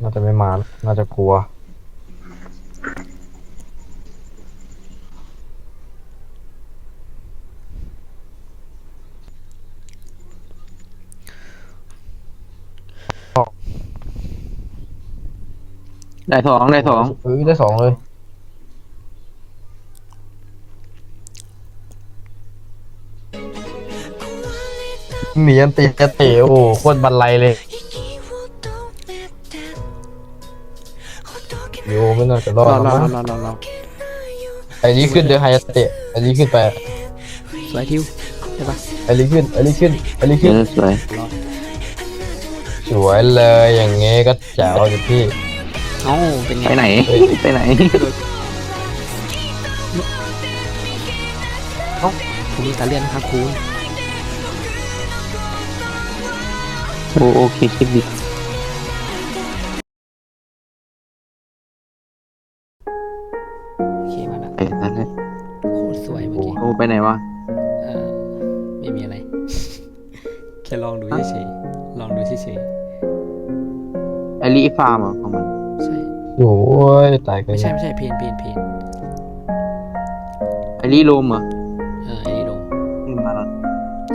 น่าจะไม่มา น่าจะกลัว ได้สองได้สอง เอ้ยได้สองเลย หนีอันตีจะเตะโอ้โหโคตรบันไลเลยโยไม่น่าจะรอดรอหรรออกมั้งรอรอรอไอ้นี้ขึ้นเดี๋ยวไฮจะเตะไอ้นี้ขึ้นไปสวยทิวใช่ปะไอ้นี้ขึ้นไอ้นี้ขึ้นไอ้นี้เอขึ้นอสวยสวยเลยอย่างงี้ก็แจ๋วเลยพี่ เอ้าเป็นไงไปไหนไปไหนคุณมีตาเลียนนะครับคุณ โอโอเคคิดดิโอเคมาแล้วไอ้นั่นแหละโคตรสวยเมื่อกี้โอไปไหนวะ เออไม่มีอะไร แค่ลองดูเฉยๆลองดูเฉยไอรีฟาร์มเหรอของมันๆใช่ โอ้ยตายกันไม่ใช่ไม่ใช่เพนเพนเพนไอรีโลมเหรอเออไอ้นี่ลงขึ้นมาแล้ว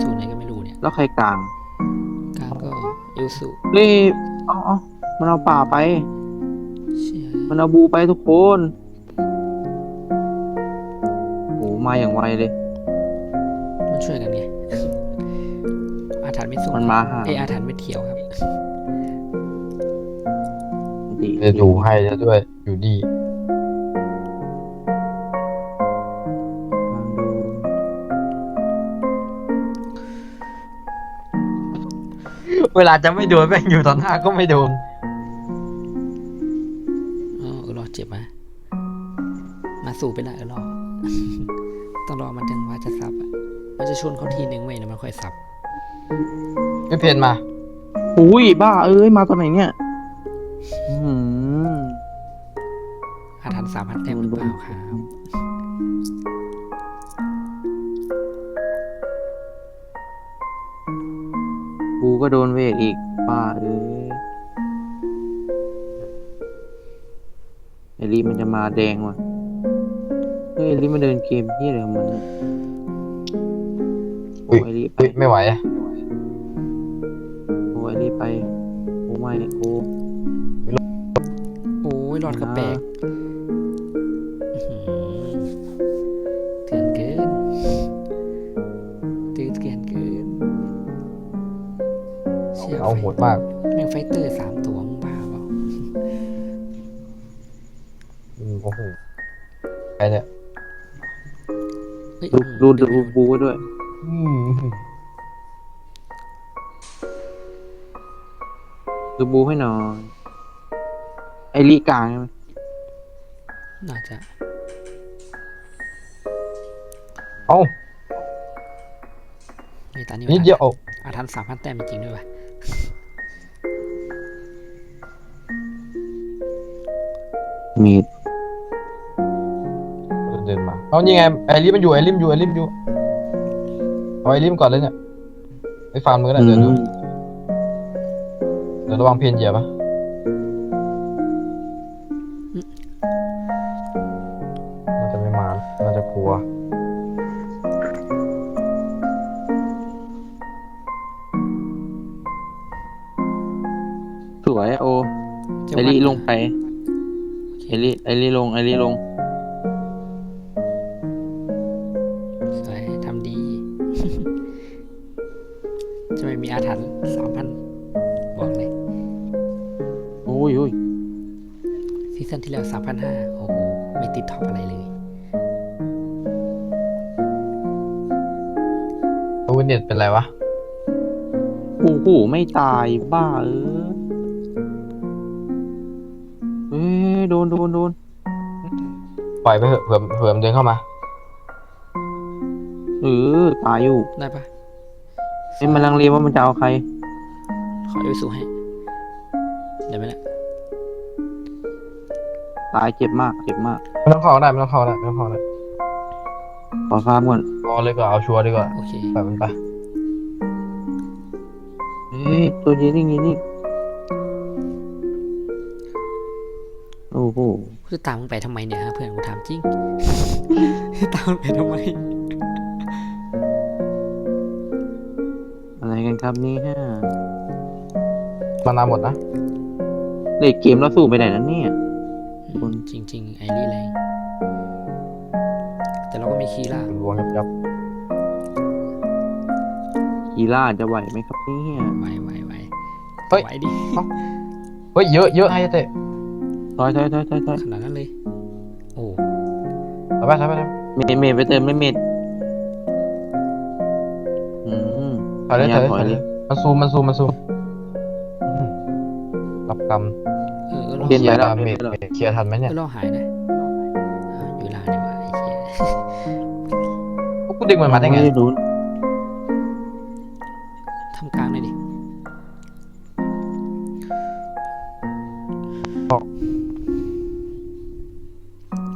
สูตรไหนก็ไม่รู้เนี่ย แล้วใครกลางกลาง ก็อิลสุเฮ้ยเอ๋อามันเอาป่าไป เชี่ยมันเอาบูไปทุกคนโหมาอย่างไวเลย มันช่วยกันไง อาถรรพ์ไม่สู้มันมาหาเอยอาถรรพ์ไม่เที่ยวครับ ดีจะดูให้จะด้วย อยู่ดี เวลาจะไม่โดนแม่งอยู่ตอนหน้าก็ไม่โดนอ๋อเออรอเจ็บมามาสู้ไปละเออรอต้องรอมันจังว่าจะซับอะมันจะชนเขาทีนึงไว้นะมันค่อยซับไม่เพนมา อุ้ยบ้าเอ้ย มาตอนไหนเนี่ยอืมอาถรรพ์สามพันแต้มหรือเปล่าครับ กูก็โดนเวทอีกบ้าเอ้ยไอรีมันจะมาแดงว่ะเฮ้ยไอรีมันเดินเกมที่อะไรของมันเนี่ยอุ๊โอ้ยไอรีไปเฮ้ยไม่ไหวอะโอ้ไอรีไปโอ้ไม่โอ้โอ้ยหลอดกระแปลกอื้ เอาโหดมากแม่งไฟเตอร์สามตัวมึงบ้าเปล่าอืมโอ้โหไอเนี่ยเฮ้ยดูดูดูบูไว้ด้วย อืมดูบูให้หน่อย ไอรีกลางใช่ไหมน่าจะเอ้าในตอนนี้นิดเดียวเอาอาถรรพ์สามพันแต้มจริงๆด้วยวะ มีดเดินมาเอานี่ไงไอริมมันอยู่ไอริมอยู่ไอริมอยู่เอาไอริมก่อนเลยเนี่ยไอฟาร์มมือก็ได้เดินดูเดี๋ยวระวังเพนเหยียบปะน่าจะไม่มาน่าจะกลัวสวยโอจะไอวัดรีลงไป โอเคไอรีไอรีลงไอรีลงสวยทำดี จะไม่มีอาถรรพ์สามพันบอกเลยโอ้ยโอ้ยซีซั่นที่แล้วสามพันห้าโอ้โห ไม่ติดท็อปอะไรเลยโอ้เน็ตเป็นไรวะ โอ้โห ไม่ตายบ้าเออ ดนโดนโดนปล่อยไปเถอะเผื่อเผื่อมันเดินเข้ามาเออตายอยู่ได้ปะเอ้ยมันลังเลว่ามันจะเอาใคร ขอเอลสูให้เดี๋ยวไม่ละตายเจ็บมากเจ็บมากไม่ต้องเข้าก็ได้ไม่ต้องเข้าก็ได้ไม่ต้องเข้าก็ได้ขอฟาร์มก่อนรอเลยก็เอาชัวร์ดีกว่าโอเค ปล่อยมันไปเอ้ฮ้ยตัวยืนนิ่งยืน กูจะตามมึงไปทำไมเนี่ยฮะเพื่อนกูถามจริงตามมึงไปทำไม อะไรกันครับนี่ฮะมานาวหมดนะเด็กเกมเราสู้ไปไหนแล้วเนี่ยอืมจริง ๆ ไอรีแรงแต่เราก็มีคีย์ล่ารวงยับยับกีล่าจะไหวไหมครับเนี่ยไหวไหวไหวเฮ้ยไหวดิเฮ้ยเยอะเยอะไฮเตะ ถอยถอยถอยถอยถอยขนาดนั้นเลย โอ้ทำไปทำไปทำเมดเมดไปเติมไม่เมดอืมถอยเลยถอยเลยถถออยยเลเลยยมันซูมมันซูมมันซูมอืมรับกรรมเออเออลองเปลี่ยนเคไปลียร์แล้วดาเมจเคลียร์ทันไหมเอเนี่ยอลองหายนะอ้าวอยู่ลานดีกว่าไอ้เหี้ยพวกกูดึงมันมาได้ไงรู้ทำกลางหน่อยดิ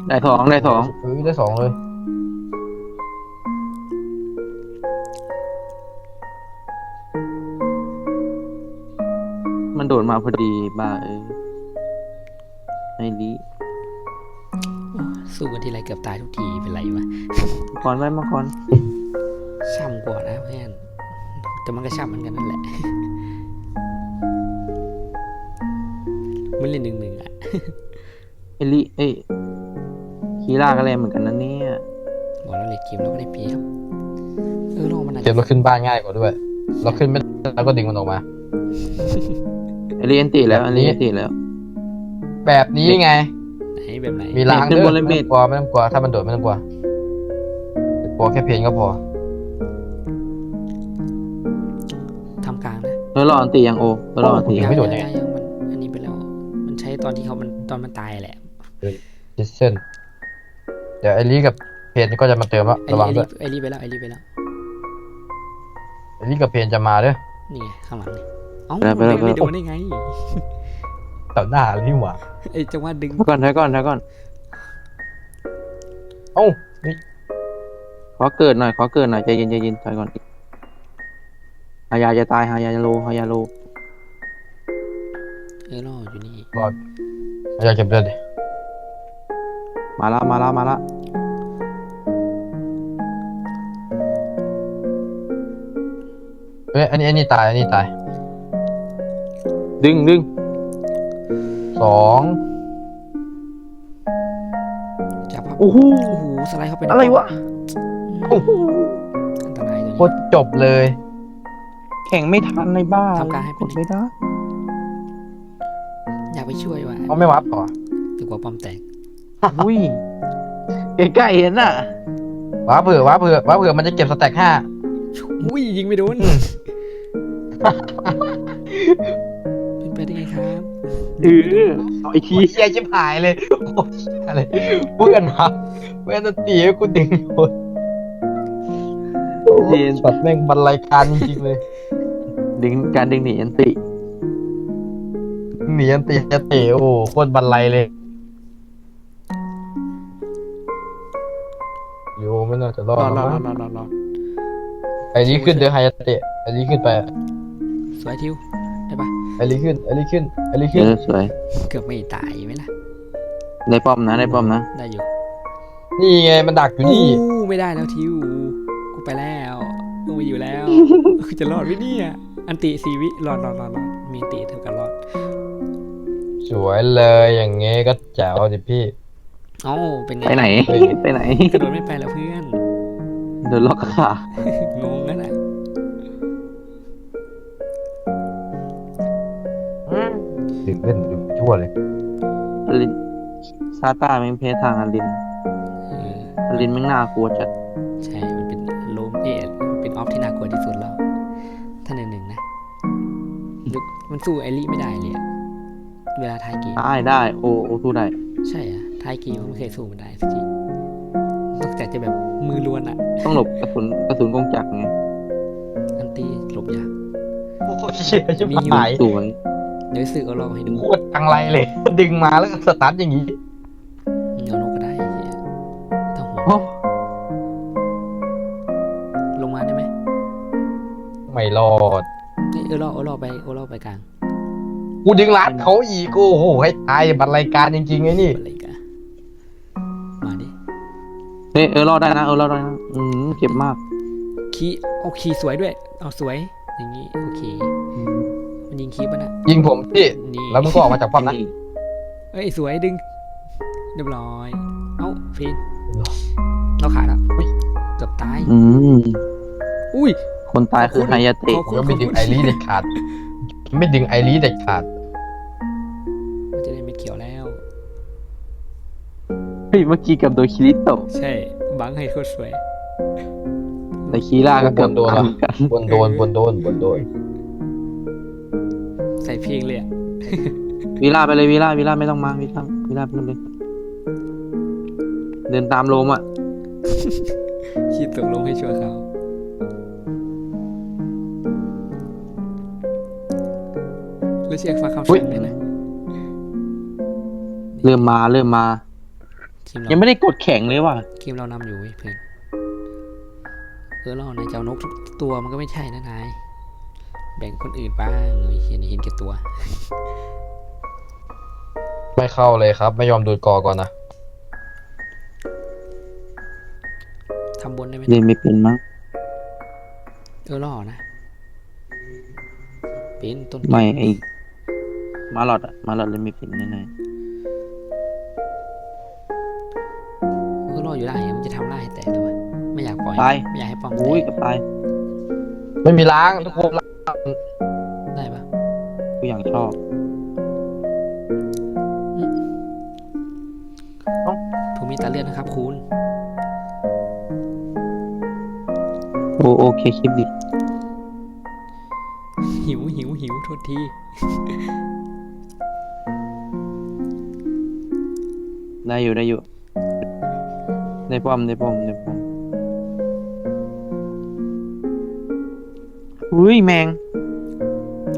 ได้สองได้สองเออได้สองเลยมันโดดมาพอดีบ้าเออไอ้ดีสู้กันทีไรเกือบตายทุกทีเป็นไรวะมังกรไว้มังกรช่ำกว่านะเพื่อนแต่มันก็ช่ำเหมือนกันนั่นแหละมันเล่นหนึ่งหนึ่งอะเอลิเอ้ย คีล่าก็แรงเหมือนกันนะเนี่ย บอกแล้วเลยเกมเราก็ได้เปรียบเออลงมันอาจเกมเราขึ้นบ้านง่ายกว่าด้วยเราขึ้นไม่ได้แล้วก็ดึงมันออกมาเอลิเอนติแล้วแบบเอนี้ลิเอนติแล้ว แบบนี้ไง ไหนแบบไหนมีล้างขึ้นเด้บอนเลยไม่ต้องกลัวไม่ต้องกลัว ถ้ามันโดดไม่ต้องกลัวกลัวแค่เพลงก็พอ ทำกลางนะเธอรออันติยังโอเธอรออันติยัยังงไม่โดดยังไง ยังมันอันนี้ไปแล้ว มันใช้ตอนที่เขามันตอนมันตายแหละดิสเซน เดี๋ยวไอรีกับเพนก็จะมาเติมแล้วไอระวังรีด้วยไอรีไปแล้วไอรีไปแล้ว ไอรีกับเพนจะมาเด้อนี่ไงข้างหลังนี่เอ้าไปแล้วไปแล้ว ไม่โดนได้ไง ต่อหน้าเลยนี่หว่าไอจังหวะดึง ถอยก่อนถอยก่อนถอยก่อนเอ้านี่ขอเกิดหน่อยขอเกิดหน่อยใจเย็นใจเย็นถอยก่อนฮายาจะตายฮายาจะโลฮายาโลเออรออยู่นี่ รอดอยากเก็บเลือดดิ มาละมาละมาละเฮ้ยอันนี้อันนี้ตายอันนี้ตายดึงดึงสองจับครับโอ้โหโอ้โหสไลด์เข้าไปในอะไรวะโอ้โหอันตรายตัวโคนี้ตรจบเลย แข่งไม่ทันในบ้านทำการให้เป็นกดไม่ได้อยากไปช่วยว่ะเขาไม่วับต่อถือว่าป้อมแตก อุ้ยใกล้ๆเห็นน่ะว้าเผื่อว้าเผื่อว้าเผื่อมันจะเก็บสแต็กห้าอุ้ยยิงไม่โดนอืมเป็นไปได้ไงครับเออเอาอีกทีเฮียชิบหายเลยโอ้ยอะไรเพื่อนมาเพื่อนจะตีให้กูดึงโดนเย็นช็อตแม่งบรรลัยการจริงๆเลย ดึงการดึงหนีอันติหนีอันตีจะเตะโอ้โหโคตรบรรลัยเลย โยไม่น่าจะรอดรอดรแล้อวดรมั้องดรอดรอดรอดไอ้นี้ขึ้นเดี๋ยวไฮยาเตะไอ้นี้ขึ้นไปสวยทิวได้ปะไอ้นี้ขึ้นไอ้นี้ขึ้นไอ้นี้เอขึ้นอสวย เกือบไม่ตายไหมล่ะได้ป้อมนะ ได้ป้อมนะ ได้อยู่นี่ไงมันดักอยู่นี่อู้ไม่ได้แล้วทิวกูไปแล้วกูไปอยู่แล้วจะรอดไหมเนี่ยอันติสีวิรอดรอดรอดรอดมีอันติเท่ากันรอด สวยเลยอย่างเงี้ยก็แจ๋วดิพี่ เอ้าเป็นไงไปไหนเฮ้ยไปไหนกระโดดไม่ไปแล้วเพื่อนโดนล็อกขางงกันอะดึงเล่นดูชั่วเลยอลินซาต้าแม่งเพทางอลินเอออลินแม่งน่ากลัวจัดใช่ มันเป็นโลมเอะเป็นออฟที่น่ากลัวที่สุดแล้ว ถ้าหนึ่งหนึ่งนะยุคมันสู้ไอรีไม่ได้เลยอะเวลาท้ายเกมได้ได้ โอโอสู้ได้ ใช่อะ ท้ายเกมมันไม่เคยสู้มันได้สักทีนอกจากจะแบบมือล้วนอะต้องหลบกระสุนกระสุนกงจักรไงอันตีหลบยากโอ้โหเชี่ยชิบหายสวยเดี๋ยวสื่อเอาลองให้ดูโคตรจังไรเลย ดึงมาแล้วก็สตาร์ทอย่างนี้เอานกก็ได้ไอ้เหี้ยถ้าหัวโอ้ลงมาได้ไหมไม่รอดนี่เออรอเออรอไปเออรอไปกลางกูดึงรัดเขาอีกโอ้โหให้ตายบัตรรายการจริงๆไอ้นี่ ฮ้ยเออรอดได้นะเออรอดได้นะอืมเจ็บมากคีเอาคีสวยด้วย เอาสวย อย่างนี้โอเค อืมมันยิงคีปะนะยิงผมพี่นี่แล้วมึงก็ออกมาจากป้อมนะเอ้ยสวยดึงเรียบร้อย เอ้าเพนเราขาดแล้วเกือบตาย อืมอุ้ย คนตายคือไฮยาเตะขอบผมก็ไม่ดึงไอรีเด็ดขาด ไม่ดึงไอรีเด็ดขาด เฮ้ยเมื่อกี้เกับโดนคิริโตะใช่ บังให้โคตรสวย แต่คีร่าก็เกือบโดนตายละเหมือนกันบนโดนบนโดนบนโดนใส่เพลงเลยอะวิล่าไปเลยวิล่าวิล่าไม่ต้องมาวิล่าวิล่าไปเลยเดินตามโลมอะคิดตกลงให้ชัวร์เขาแล้วเช็คฟังคำสั่งเลยนะ เริ่มมาเริ่มมา ทีมยังเราไม่ได้กดแข่งเลยว่ะทีมเรานำอยู่เว้ยเพื่อนเออเรานายเจ้านกทุกตัวมันก็ไม่ใช่นะนายแบ่งคนอื่นบ้างเฮ้ยเห็นเห็นแก่ตัว ไม่เข้าเลยครับ ไม่ยอมดูดกอก่อนนะทำบนได้ไหมเรียนไม่เป็นมั้งเออล่อนะเป็นต้นไม่ไอมาหลอดอะมาหลอดเรียนไม่เป็นแน่เออล่ออยู่ได้อะมันจะทำได้แต่ด้วยไม่อยากปล่อยๆตายไม่อยากให้ป้อมอุ้ยแตกับกตายไม่มีล้างทุกคนล้างได้ปะกูอย่างชอบผมมีตาเลือดนะครับ คุณโอโอเคคลิปดิหิวหิวหิวโทษทีได้อยู่ได้อยู่ ได้ป้อมได้ป้อมได้ป้อมอุ้ยแมง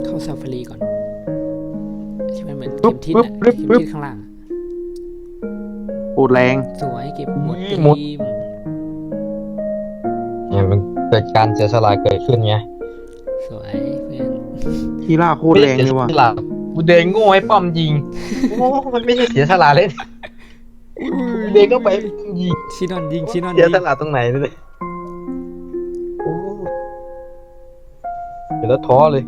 เข้าซาฟารีก่อนที่มันเหมือนเข็มทิศอะเข็มทิศข้างล่างอะโคตรแรง สวยเก็บหมดหมด ทีมเนี่ยมันเกิดการเสียสละเกิดขึ้นไงสวยเพื่อนทีล่าโคตรแรงเลยว่ะ สีสละกูเดินโง่ให้ป้อมยิงโอ้มันไม่ใช่เสียสละเลย เดินก็ไปยิงชินอนยิงชินอนเสียิยงสละตรงไหนเลยโอ้เดี๋ยวแล้วท้อเลย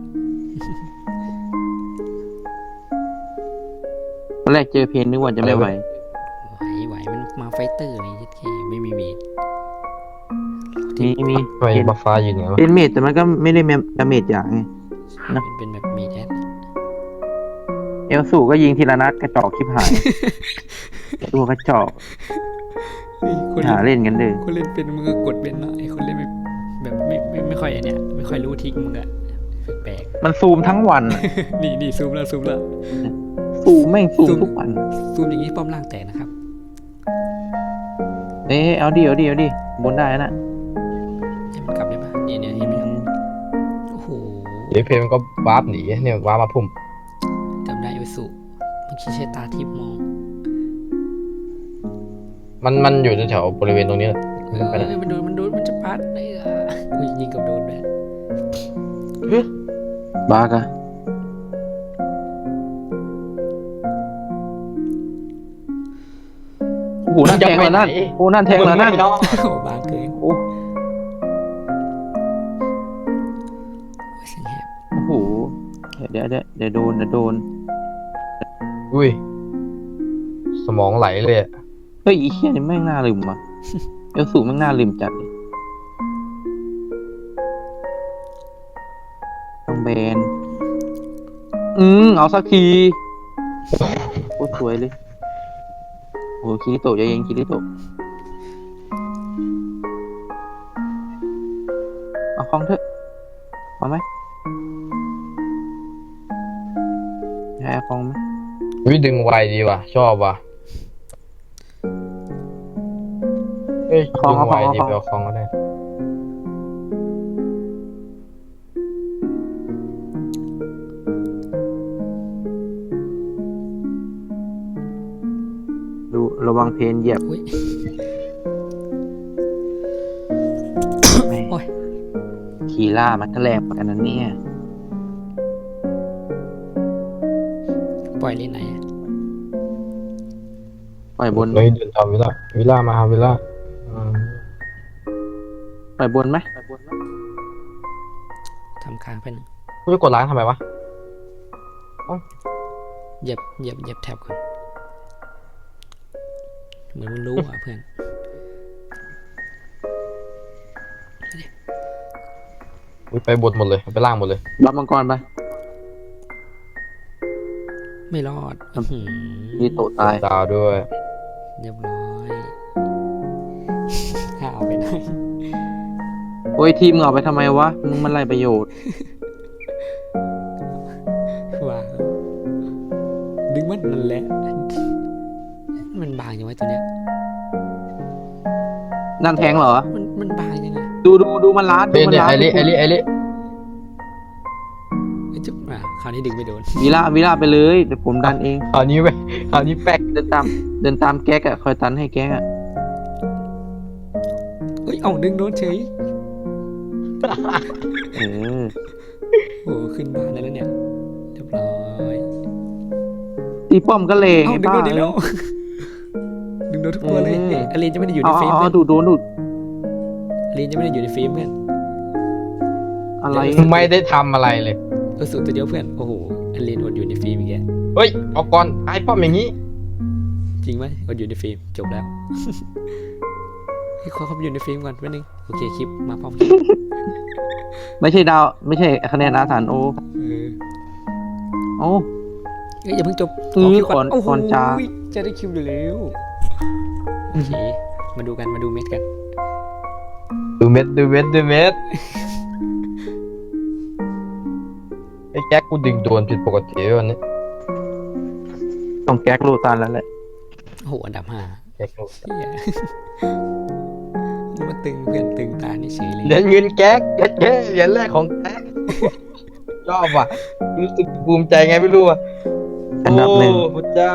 ตอนแรกเจอเพนนึกว่าจะไม่ไหว ไหวไหวมันมาไฟเตอร์อะไรยัดเคไม่มีเมดมีมีทำไมเพนบัฟฟ้ายืนอย่างนั้นวะ เป็นเมจแต่มันก็ไม่ได้ดาเมจอย่างไง นะ เป็นแบบเมดแอด เอลสูก็ยิงทีละนัดกระจอกชิบหาย ตัวกระจอกเฮ้ยคนหาเล่นเล่นกันเลยคนเล่นเป็นมึงก็กดเป็นเนาะไอคนเล่นแบบแบบไม่ไม่ไม่ค่อยอันเนี้ยไม่ค่อยรู้ทริกมึงอะแปลกมันซูมทั้งวันอะๆนี่นี่ซูมแล้วซูมแล้ว ซูมแม่งซูมซูม ทุกวัน ซูมอย่างนี้ป้อมล่างแตกนะครับ เอ้ยเอาดิเอาดิเอาดิบนได้นะให้มันกลับได้ปะเนี่ยเนี่ยเห็นไหมครับโอ้โห เดี๋ยวเพลมันก็วาร์ปหนีเนี่ยวาร์ปมาพุ่มจำได้เอสุ เมื่อกี้ใช้ตาทิพย์มองมันมันอยู่แถวๆบริเวณตรงนี้แหละเอมันไปไหนอมันโดนมันโดนมันจะพัดไอ้อะอุ้ยยิงกับโดนด้วยบากอะโอ้โหนั่นแทงแล้วนั่นโอ้นั่นแทงแล้วนั่นมึไม่เาะโอ้โหบางเกินโอ้โอ้ยเสียงแหบโอ้โหเดี๋ยวเดี๋ยวเดี๋ยวโดนเดี๋ยวโดน อุ้ย สมองไหลเลยอะเฮ้ยอีเคียนี่แม่งน่าลืมว่ะ เอลสูแม่งน่าลืมจัดเลยต้องแบน อืมเอาสักทีโคตรสวยเลย โอ้คิริโตะใจเย็นคิริโตะเอาคลองเถอะเอาไหมให้เอาคลองไหม วิดึงไวดีว่ะ ชอบว่ะเอ้ยดึงไวดีไปเอาคลองก็ได้ดูระวังเพนเหยียบขี่ล่ามันแรงเหมือนกันนเนี่ย ปล่อยลิ้นไหน ปล่อยบนเลยเดินทำวิลล่าวิลล่ามาวิลล่าอืมปล่อยบนไหมทำค้างไปหนึ่งกูจะกดล้างทำไมวะเหยียบเหยียบเหยียบแท็บก่อนเหมือนมันรู้อะเพื่อนอุ๊ยไปบนหมดเลยไปล่างหมดเลยรับมังกรไปไม่รอดอื้อหือนี่โตะตายดาวด้วย เรียบร้อยห้าเอาไปไหนโอ้ยทีมมึงเอาไปทำไมวะ มึงมันไรประโยชน์ ว่าดึงมันนั่นแหละ มันบางยังไงตัวเนี้ย นั่นแทงเหรอ มันมันบางยังไง ดูดูดูมันล้านดูเนี่ยมันเนี่ยล้านไอริไอริไอริไอ้จุ๊บอะ คราวนี้ดึงไม่โดนวิล่าวิล่าไปเลยเดี๋ยวผมดันเองคราวนี้ไปคราวนี้แป๊กเดินตามเดินตามแก๊กอะคอยตันให้แก๊กอะเอ้ย เอาดึงโดนเฉยเออโอ้ขึ้นบ้านได้แล้วเนี่ยเรียบร้อยตีป้อมก็เลงเอาไอ้ดึงบ้าโดนอีกแล้วดึงโดนทุกตัวเลยเออเอ๊ะอลีนจะไม่ได้อยู่ในเอาเฟรเอามเอาเพื่อนดูดโดนดูดอลีนจะไม่ได้อยู่ในเฟรมเพื่อนอะไร ไม่ได้ทำอะไรเลย เออสุดตัวเดียวเพื่อน โอ้โหอลีนอดอยู่ในเฟรมอีกแกเฮ้ยเอาก่อนไอ้ป้อมอย่างนี้ จริงไหมอดอยู่ในเฟรมจบแล้ว ให้ขอเข้าไปอยู่ในเฟรมก่อนแป๊บนึงโอเคคลิปมาพร้อมกันไม่ใช่ดาว ไม่ใช่คะแนนอาถรรพ์โอเออโอ้ เอ้ยอย่าเพิ่งจบอืมคิวก่อนก่โอ้อนโหก่อนจะจะได้คิวอยู่แล้วโอเคมาดูกันมาดูเม็ดกัน ดูเม็ดดูเม็ดดูเม็ด แก๊กกูดึงโดนผิดปกติวันนี้ต้องแก๊กโลตันแล้วแหละโอ้โหอันดับห้าแก๊กกูเฮียนี่มาตึงเพื่อนตึงตานี่เฉยเลยเหรียญเงินแก๊กแก๊กแก๊กเหรียญแรกของแก๊กชอบว่ะรู้สึกภูมิใจไงไม่รู้อะอันดับหนึ่ง โอ้พระเจ้า